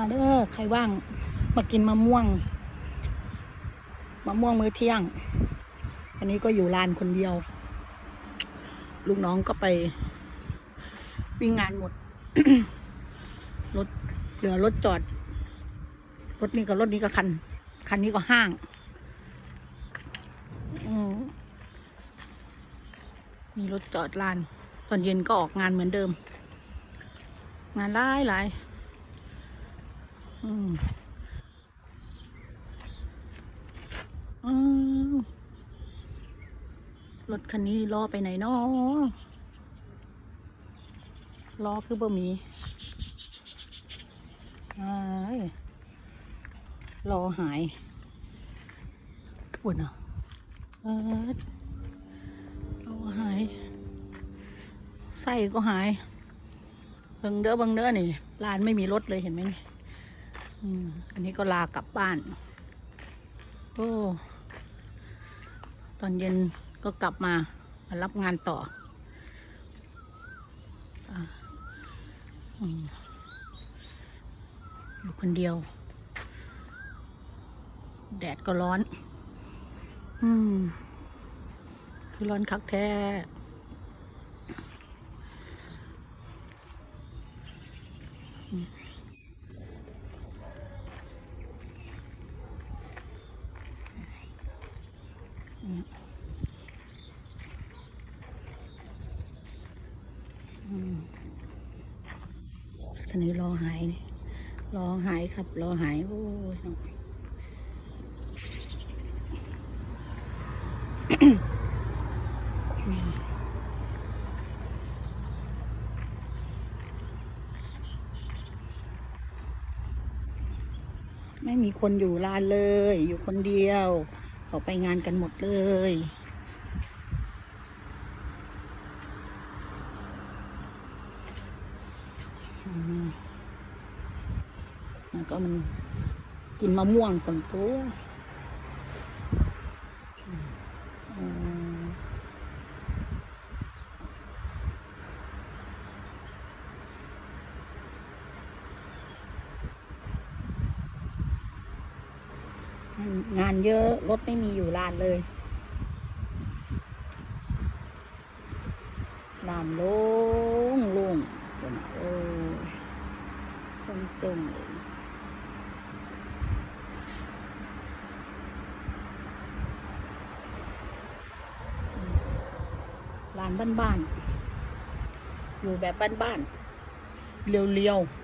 มาเด้อใครว่างมากินมะม่วงมะม่วงมื้อเที่ยง อันนี้ก็อยู่ลานคนเดียว ลูกน้องก็ไป วิ่งงานหมด รถเหลือรถจอด รถนี้กับรถนี้ก็คัน คันนี้ก็ห้างอืมมีรถจอดลาน ตอนเย็นก็ออกงานเหมือนเดิม งานหลายหลาย อืมอืมรถคันนี้ล้อไปไหนนาะล้อคือบ่มีอ้ายล้อหายปวดอะเออล้อหาย ไส้ก็หาย เบิงเด้อเบิงเด้อนี่ร้านไม่มีรถเลยเห็นไหมนี่ อันนี้ก็ลากลับบ้าน โอ้ ตอนเย็นก็กลับมามารับงานต่ออยู่คนเดียว แดดก็ร้อน อืม คือร้อนคักแท้อืมอืม ทีนี้รอหายรอหายครับ รอหาย โอ้ยไม่มีคนอยู่ร้านเลย อยู่คนเดียวเขาไปงานกันหมดเลย มแล้วก็มันกินมะม่วงสองตัวงานเยอะ รถไม่มีอยู่ลานเลยลานโล่งโล่งเดี๋ยวนะโอ้ยจงจงเลยอืม ลานบ้านๆอยู่แบบบ้านๆเรียวๆ